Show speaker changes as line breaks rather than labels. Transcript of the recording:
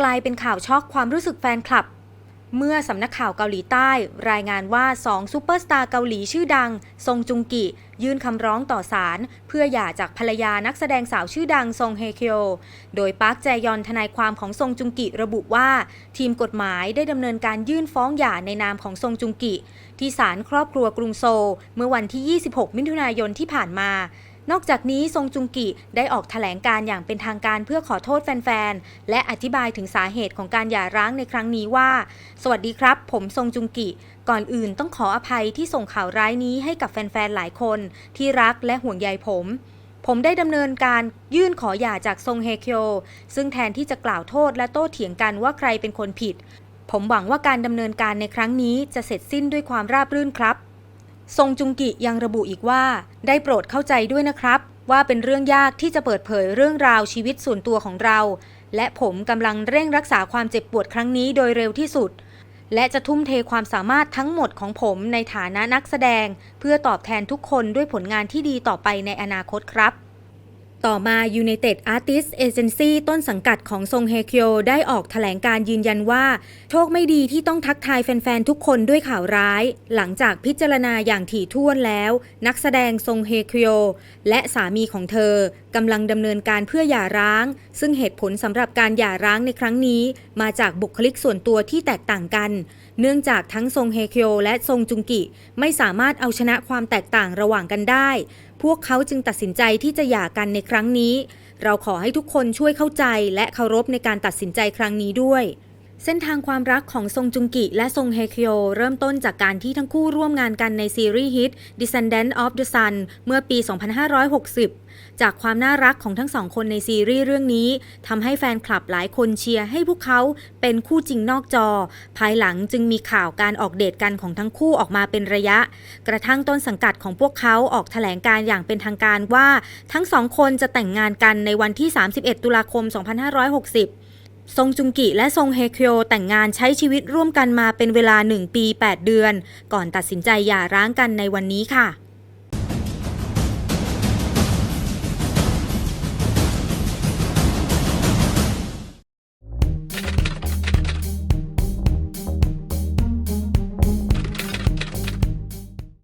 กลายเป็นข่าวช็อกความรู้สึกแฟนคลับ เมื่อสำนักข่าวเกาหลีใต้ รายงานว่า2ซูเปอร์สตาร์เกาหลีชื่อดัง ซงจุงกิ ยื่นคำร้องต่อศาลเพื่อหย่าจากภรรยานักแสดงสาวชื่อดังซงเฮเคียวโดยปาร์คแจยอนทนายความของซงจุงกิระบุว่า ทีมกฎหมายได้ดำเนินการยื่นฟ้องหย่าในนามของซงจุงกิ ที่ศาลครอบครัวกรุงโซลเมื่อวันที่ 26 มิถุนายนที่ผ่านมา นอกจากนี้ซงจุงกิได้ออกแถลงการอย่างเป็นทางการเพื่อขอโทษแฟนๆ และอธิบายถึงสาเหตุของการหย่าร้างในครั้งนี้ว่า สวัสดีครับ ผมซงจุงกิ ก่อนอื่นต้องขออภัยที่ส่งข่าวร้ายนี้ให้กับแฟนๆ หลายคน ที่รักและห่วงใยผม ผมได้ดำเนินการยื่นขอหย่าจากซงเฮเคียวซึ่งแทนที่จะกล่าวโทษและโต้เถียงกันว่าใครเป็นคนผิด ผมหวังว่าการดำเนินการในครั้งนี้จะเสร็จสิ้นด้วยความราบรื่นครับ ทรงจุงกิยังระบุอีกว่า ได้โปรดเข้าใจด้วยนะครับ ว่าเป็นเรื่องยากที่จะเปิดเผยเรื่องราวชีวิตส่วนตัวของเรา และผมกำลังเร่งรักษาความเจ็บปวดครั้งนี้โดยเร็วที่สุด และจะทุ่มเทความสามารถทั้งหมดของผมในฐานะนักแสดง เพื่อตอบแทนทุกคนด้วยผลงานที่ดีต่อไปในอนาคตครับ ต่อมา United Artists Agency ต้นสังกัดของซงเฮเคียวได้ออกแถลงการยืนยันว่า โชคไม่ดีที่ต้องทักทายแฟน ๆ ทุกคนด้วยข่าวร้าย หลังจากพิจารณาอย่างถี่ถ้วนแล้ว นักแสดงซงเฮเคียวและสามีของเธอกำลังดำเนินการเพื่อหย่าร้าง ซึ่งเหตุผลสำหรับการหย่าร้างในครั้งนี้ มาจากบุคลิกส่วนตัวที่แตกต่างกัน เนื่องจากทั้งซงเฮเคียวและซงจุงกิ ไม่สามารถเอาชนะความแตกต่างระหว่างกันได้ พวกเขาจึงตัดสินใจที่จะหย่ากันในครั้งนี้ เราขอให้ทุกคนช่วยเข้าใจและเคารพในการตัดสินใจครั้งนี้ด้วย เส้นทางความรักของซงจุงกิและซงเฮคียเริ่มต้นจากการที่ทั้งคู่ร่วมงานกันในซีรีส์ฮิต Descendant of the Sun เมื่อปี 2560 จากความน่ารักของทั้งสองคนในซีรีส์เรื่องนี้ทำให้แฟนคลับหลายคนเชียร์ให้พวกเขาเป็นคู่จริงนอกจอ ภายหลังจึงมีข่าวการออกเดทกันของทั้งคู่ออกมาเป็นระยะ กระทั่งต้นสังกัดของพวกเขาออกแถลงการอย่างเป็นทางการว่า ทั้งสองคนจะแต่งงานกันในวันที่ 31 ตุลาคม 2560 ซงจุงกิและซงเฮเคียวแต่งงานใช้ชีวิตร่วมกันมาเป็นเวลา 1 ปี 8 เดือน ก่อนตัดสินใจหย่าร้างกันในวันนี้ค่ะ